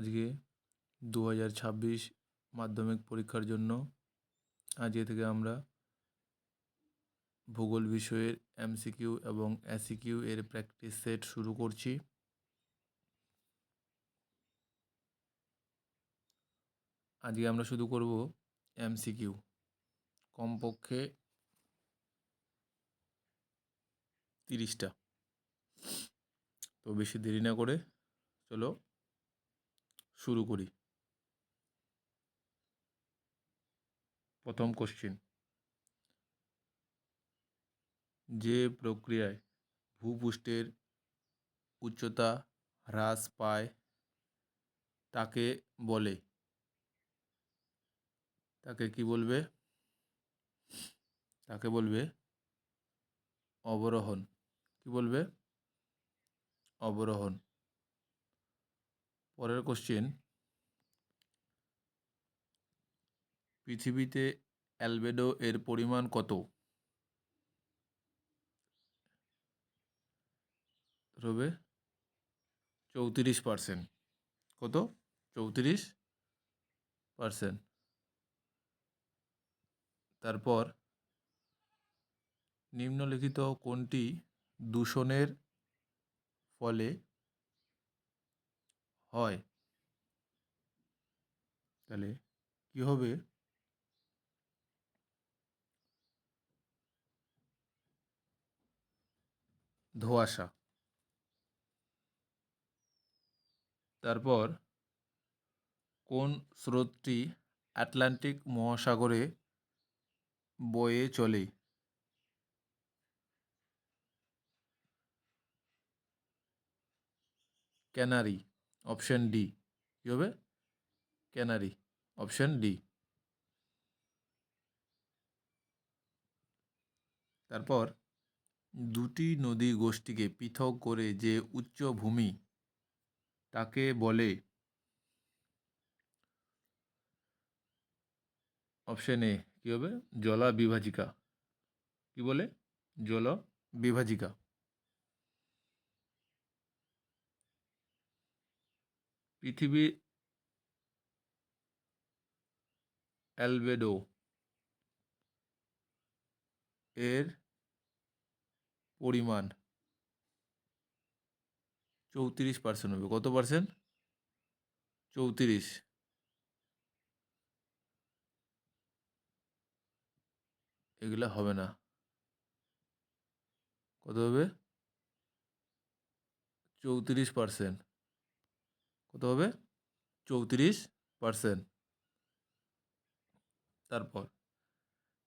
আজকে দু হাজার ছাব্বিশ মাধ্যমিক পরীক্ষার জন্য আজকে থেকে আমরা ভূগোল বিষয়ের এমসিকিউ এবং এসিকিউ এর প্র্যাকটিস সেট শুরু করছি। আজকে আমরা শুধু করব এমসিকিউ। কমপক্ষে তিরিশটা। তো বেশি দেরি না করে চলো শুরু করি। প্রথম কোশ্চিন যে প্রক্রিয়ায় ভূপৃষ্ঠের উচ্চতা হ্রাস পায়, তাকে বলে। তাকে কি বলবে? তাকে বলবে অবরোহণ। কি বলবে? অবরোহণ। পরের কোশ্চেন পৃথিবীতে অ্যালবেডো এর পরিমাণ কত? রবে, চৌত্রিশ পার্সেন্ট কত? চৌত্রিশ পার্সেন্ট তারপর, নিম্নলিখিত কোনটি দূষণের ফলে হয়। তাহলে কি হবে? ধোঁয়াশা। তারপর কোন স্রোতটি আটলান্টিক মহাসাগরে বয়ে চলে? ক্যানারি। অপশন ডি, কী হবে? Canary, option D. তারপর, দুটি নদী গোষ্ঠীকে পৃথক করে যে উচ্চভূমি তাকে বলে অপশন এ, কী হবে? জলা বিভাজিকা কি বলে? জল বিভাজিকা পৃথিবী অ্যালবেডো এর পরিমাণ চৌত্রিশ পার্সেন্ট হবে। কত পার্সেন্ট চৌত্রিশ। এগুলো হবে না। কত হবে? চৌত্রিশ পার্সেন্ট কত হবে? চৌত্রিশ পার্সেন্ট তারপর,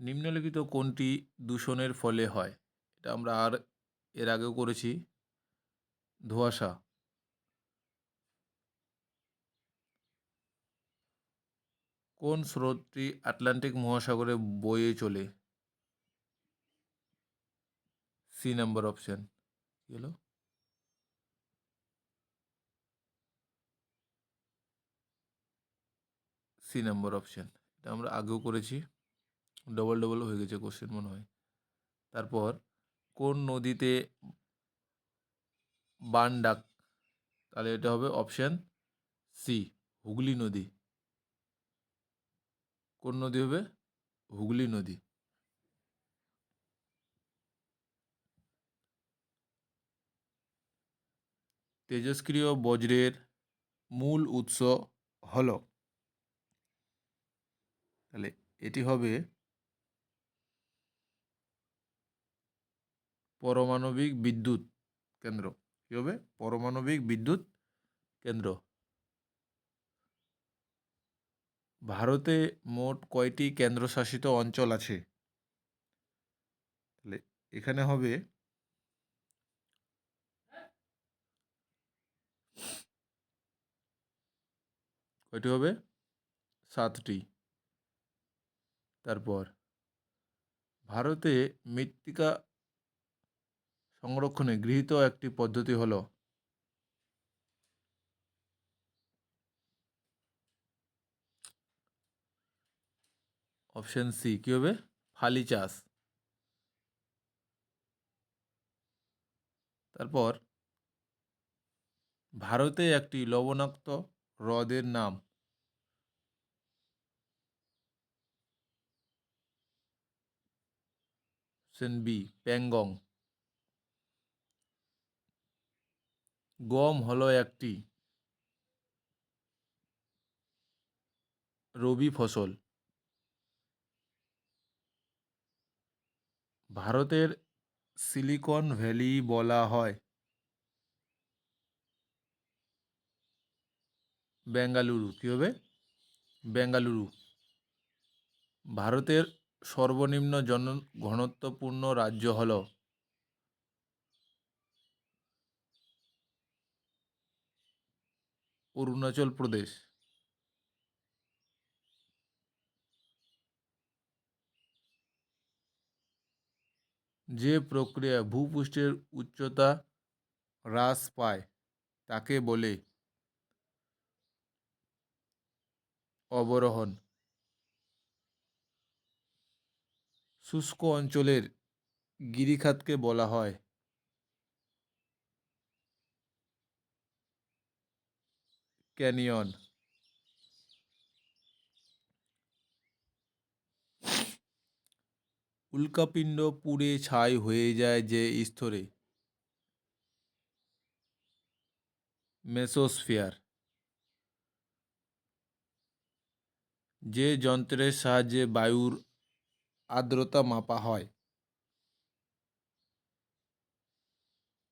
নিম্নলিখিত কোনটি দূষণের ফলে হয়? এটা আমরা আর এর আগেও করেছি। ধোঁয়াশা। কোন স্রোতটি আটলান্টিক মহাসাগরে বয়ে চলে? C number option. কি হলো? সি নাম্বার অপশন এটা আমরা আগেও করেছি। ডবল ডবল হয়ে গেছে কোশ্চেন মনে হয়। তারপর, কোন নদীতে বান ডাক, তাহলে এটা হবে অপশান সি হুগলি নদী। কোন নদী হবে? হুগলি নদী। তেজস্ক্রিয় বজ্রের মূল উৎস হল তাহলে এটি হবে পরমাণবিক বিদ্যুৎ কেন্দ্র। কী হবে? পরমাণবিক বিদ্যুৎ কেন্দ্র। ভারতে মোট কয়টি কেন্দ্রশাসিত অঞ্চল আছে? তাহলে এখানে হবে কয়টি হবে? সাতটি। তারপর ভারতে মৃত্তিকা সংরক্ষণে গৃহীত একটি পদ্ধতি হলো অপশন সি, কী হবে? ফালি চাষ। তারপর ভারতে একটি লবণাক্ত হ্রদের নাম অপশন বি প্যাংগং গম হলো একটি রবি ফসল। ভারতের সিলিকন ভ্যালি বলা হয়। বেঙ্গালুরু, কী হবে? বেঙ্গালুরু। ভারতের সর্বনিম্ন জন, ঘনত্বপূর্ণ রাজ্য হল অরুণাচল প্রদেশ। যে প্রক্রিয়া ভূপৃষ্ঠের উচ্চতা হ্রাস পায়, তাকে বলে অবরোহণ। শুষ্ক অঞ্চলের গিরিখাতকে বলা হয়। ক্যানিয়ন। উল্কাপিণ্ড পুড়ে ছাই হয়ে যায় যে স্তরে। মেসোস্ফিয়ার। যে যন্ত্রের সাহায্যে বায়ুর আর্দ্রতা মাপা হয়।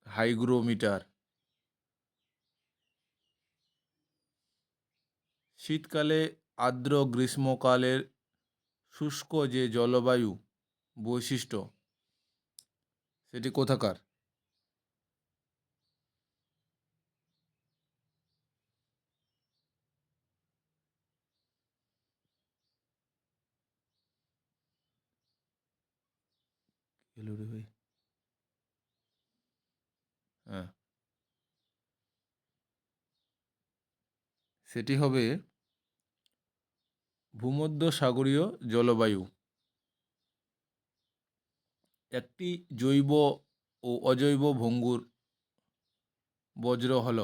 হাইগ্রোমিটার। শীতকালে আর্দ্র গ্রীষ্মকালের শুষ্ক যে জলবায়ু বৈশিষ্ট্য সেটি কোথাকার? রে ভাই হ্যাঁ। সেটি হবে ভূমধ্য সাগরীয় জলবায়ু। একটি জৈব ও অজৈব ভঙ্গুর বজ্র হল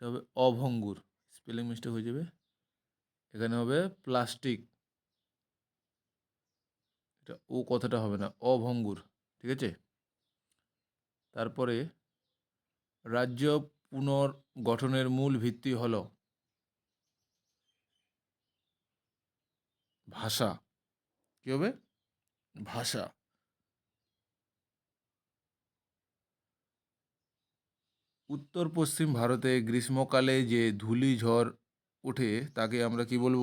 এটা হবে অভঙ্গুর। স্পেলিং মিস্টেক হয়ে যাবে। এখানে হবে প্লাস্টিক। এটা ও কথাটা হবে না, অভঙ্গুর, ঠিক আছে? তারপরে রাজ্য পুনর্গঠনের মূল ভিত্তি হল ভাষা। কী হবে? ভাষা। উত্তর পশ্চিম ভারতে গ্রীষ্মকালে যে ধূলি ঝড় ওঠে, তাকে আমরা কি বলব?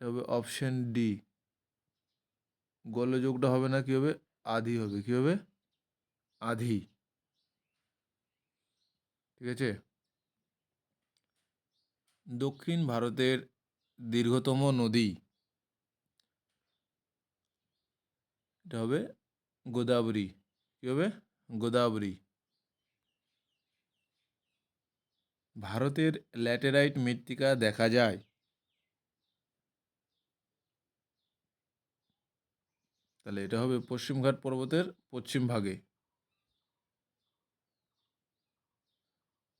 হবে অপশন ডি গোলযোগটা হবে না, কি হবে? আধি হবে, কি হবে? আধি। ঠিক আছে? দক্ষিণ ভারতের দীর্ঘতম নদী। এটা হবে গোদাবরী। কী হবে? গোদাবরী। ভারতের ল্যাটেরাইট মৃত্তিকা দেখা যায়। তাহলে এটা হবে পশ্চিমঘাট পর্বতের পশ্চিম ভাগে।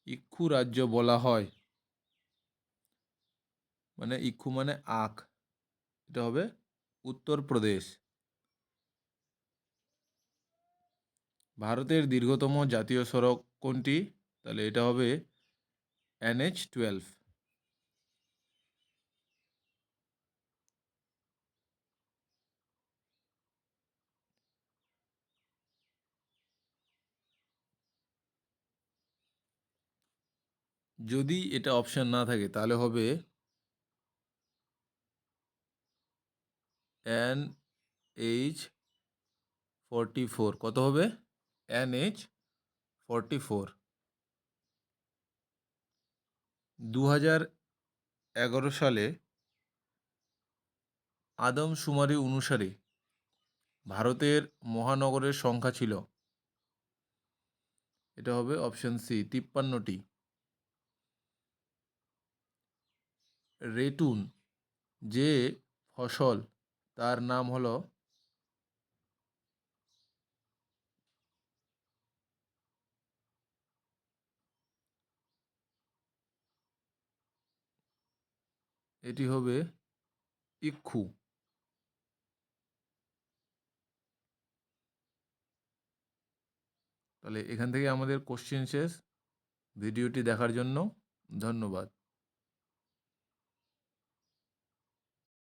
ইক্ষু রাজ্য বলা হয়। মানে ইক্ষু মানে আখ। এটা হবে উত্তরপ্রদেশ ভারতের দীর্ঘতম জাতীয় সড়ক কোনটি? তাহলে এটা হবে এনএইচ টুয়েলভ। যদি এটা অপশান না থাকে, তাহলে হবে এন এইচ ফর্টি ফোর কত হবে? এন এইচ ফর্টি ফোর দু হাজার এগারো সালে আদমশুমারি অনুসারে ভারতের মহানগরের সংখ্যা ছিল। এটা হবে অপশন সি তিপ্পান্নটি। রেটুন যে ফসল তার নাম হলো এটি হবে ইক্ষু। তাহলে এখান থেকে আমাদের কোশ্চেন শেষ। ভিডিওটি দেখার জন্য ধন্যবাদ।